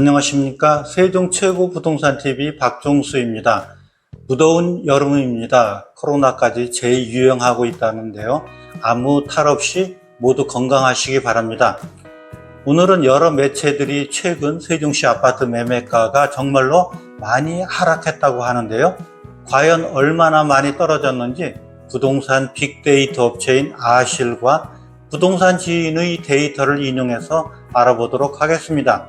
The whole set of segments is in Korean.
안녕하십니까. 세종 최고 부동산 TV 박종수입니다. 무더운 여름입니다. 코로나까지 재유행하고 있다는데요. 아무 탈 없이 모두 건강하시기 바랍니다. 오늘은 여러 매체들이 최근 세종시 아파트 매매가가 정말로 많이 하락했다고 하는데요. 과연 얼마나 많이 떨어졌는지 부동산 빅데이터 업체인 아실과 부동산 지인의 데이터를 인용해서 알아보도록 하겠습니다.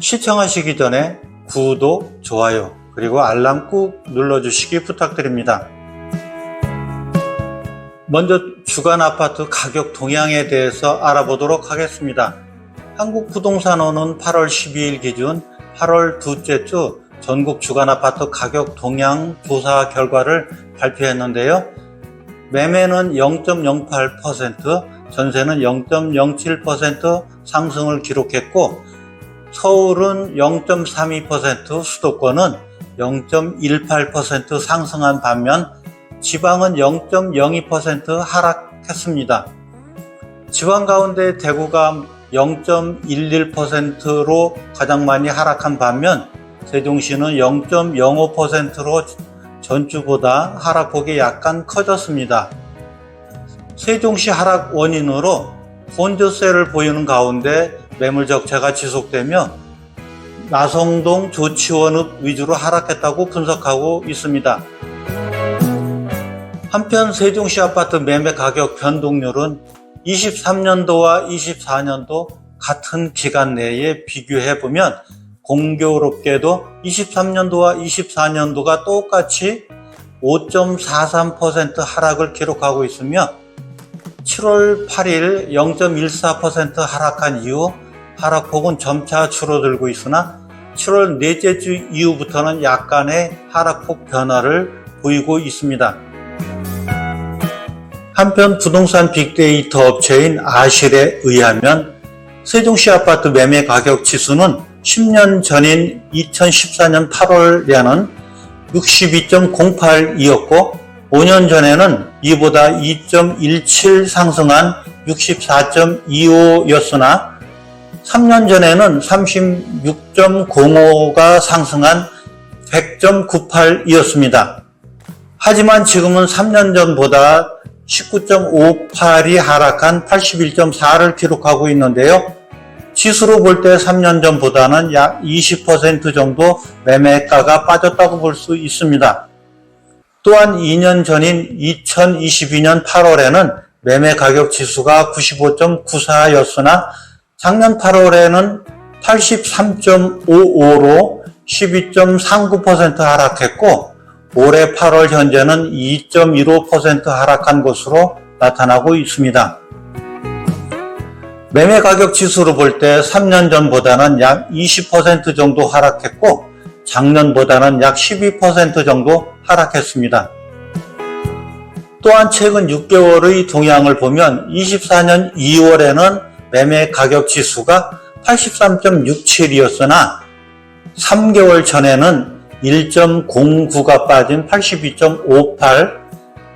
시청하시기 전에 구독, 좋아요, 그리고 알람 꾹 눌러주시기 부탁드립니다. 먼저 주간 아파트 가격 동향에 대해서 알아보도록 하겠습니다. 한국부동산원은 8월 12일 기준 8월 둘째 주 전국 주간 아파트 가격 동향 조사 결과를 발표했는데요. 매매는 0.08%, 전세는 0.07% 상승을 기록했고 서울은 0.32%, 수도권은 0.18% 상승한 반면 지방은 0.02% 하락했습니다. 지방 가운데 대구가 0.11%로 가장 많이 하락한 반면 세종시는 0.05%로 전주보다 하락폭이 약간 커졌습니다. 세종시 하락 원인으로 폰드세를 보이는 가운데 매물 적체가 지속되며 나성동 조치원읍 위주로 하락했다고 분석하고 있습니다. 한편 세종시 아파트 매매 가격 변동률은 23년도와 24년도 같은 기간 내에 비교해 보면 공교롭게도 23년도와 24년도가 똑같이 5.43% 하락을 기록하고 있으며 7월 8일 0.14% 하락한 이후 하락폭은 점차 줄어들고 있으나 7월 넷째 주 이후부터는 약간의 하락폭 변화를 보이고 있습니다. 한편 부동산 빅데이터 업체인 아실에 의하면 세종시 아파트 매매 가격 지수는 10년 전인 2014년 8월에는 62.08이었고 5년 전에는 이보다 2.17 상승한 64.25였으나 3년 전에는 36.05가 상승한 100.98이었습니다. 하지만 지금은 3년 전보다 19.58이 하락한 81.4를 기록하고 있는데요. 지수로 볼 때 3년 전보다는 약 20% 정도 매매가가 빠졌다고 볼 수 있습니다. 또한 2년 전인 2022년 8월에는 매매 가격 지수가 95.94였으나 작년 8월에는 83.55로 12.39% 하락했고 올해 8월 현재는 2.15% 하락한 것으로 나타나고 있습니다. 매매 가격 지수로 볼 때 3년 전보다는 약 20% 정도 하락했고 작년보다는 약 12% 정도 하락했습니다. 또한 최근 6개월의 동향을 보면 24년 2월에는 매매 가격 지수가 83.67이었으나 3개월 전에는 1.09가 빠진 82.58,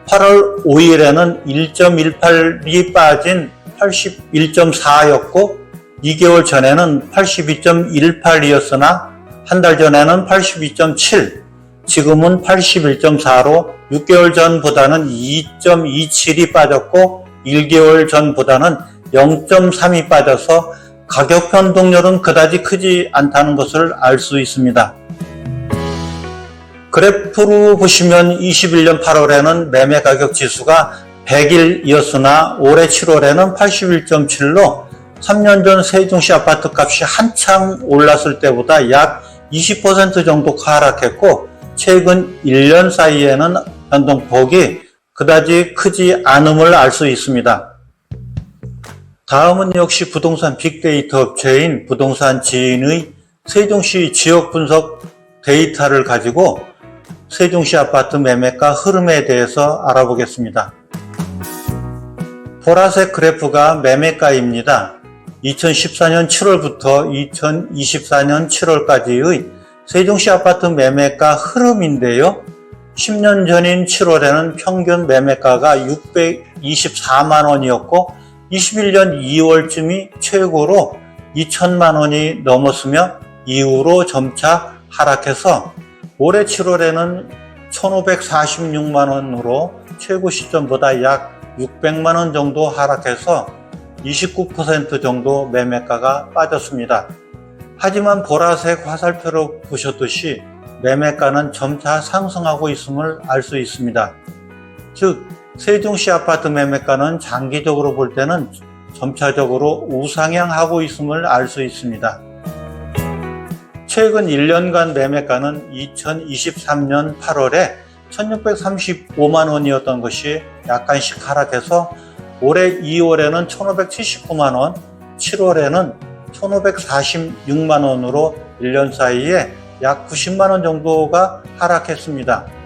8월 5일에는 1.18이 빠진 81.4였고 2개월 전에는 82.18이었으나 한 달 전에는 82.7, 지금은 81.4로 6개월 전보다는 2.27이 빠졌고 1개월 전보다는 0.3이 빠져서 가격 변동률은 그다지 크지 않다는 것을 알 수 있습니다. 그래프로 보시면 21년 8월에는 매매 가격 지수가 100일이었으나 올해 7월에는 81.7로 3년 전 세종시 아파트 값이 한창 올랐을 때보다 약 20% 정도 하락했고 최근 1년 사이에는 변동폭이 그다지 크지 않음을 알 수 있습니다. 다음은 역시 부동산 빅데이터 업체인 부동산 지인의 세종시 지역 분석 데이터를 가지고 세종시 아파트 매매가 흐름에 대해서 알아보겠습니다. 보라색 그래프가 매매가입니다. 2014년 7월부터 2024년 7월까지의 세종시 아파트 매매가 흐름인데요. 10년 전인 7월에는 평균 매매가가 624만 원이었고 21년 2월쯤이 최고로 2천만 원이 넘었으며 이후로 점차 하락해서 올해 7월에는 1,546만 원으로 최고 시점보다 약 600만 원 정도 하락해서 29% 정도 매매가가 빠졌습니다. 하지만 보라색 화살표로 보셨듯이 매매가는 점차 상승하고 있음을 알 수 있습니다. 즉, 세종시 아파트 매매가는 장기적으로 볼 때는 점차적으로 우상향하고 있음을 알 수 있습니다. 최근 1년간 매매가는 2023년 8월에 1635만 원이었던 것이 약간씩 하락해서 올해 2월에는 1579만 원, 7월에는 1546만 원으로 1년 사이에 약 90만 원 정도가 하락했습니다.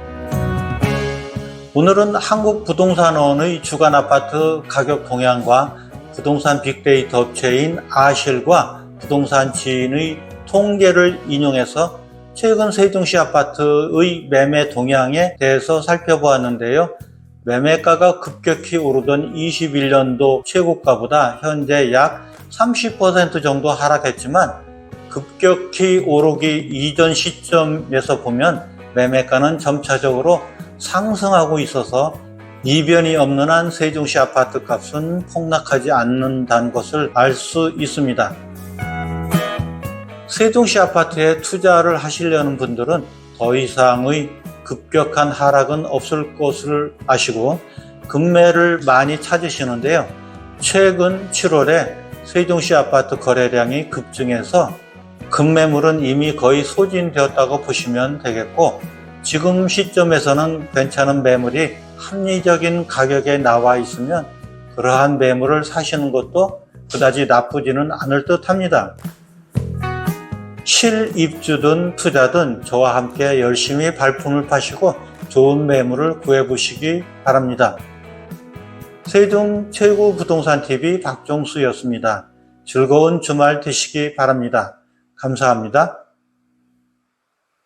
오늘은 한국 부동산원의 주간 아파트 가격 동향과 부동산 빅데이터 업체인 아실과 부동산 지인의 통계를 인용해서 최근 세종시 아파트의 매매 동향에 대해서 살펴보았는데요. 매매가가 급격히 오르던 21년도 최고가보다 현재 약 30% 정도 하락했지만 급격히 오르기 이전 시점에서 보면 매매가는 점차적으로 상승하고 있어서 이변이 없는 한 세종시 아파트 값은 폭락하지 않는다는 것을 알 수 있습니다. 세종시 아파트에 투자를 하시려는 분들은 더 이상의 급격한 하락은 없을 것을 아시고 급매를 많이 찾으시는데요. 최근 7월에 세종시 아파트 거래량이 급증해서 급매물은 이미 거의 소진되었다고 보시면 되겠고 지금 시점에서는 괜찮은 매물이 합리적인 가격에 나와 있으면 그러한 매물을 사시는 것도 그다지 나쁘지는 않을 듯 합니다. 실입주든 투자든 저와 함께 열심히 발품을 파시고 좋은 매물을 구해보시기 바랍니다. 세종 최고 부동산 TV 박종수였습니다. 즐거운 주말 되시기 바랍니다. 감사합니다.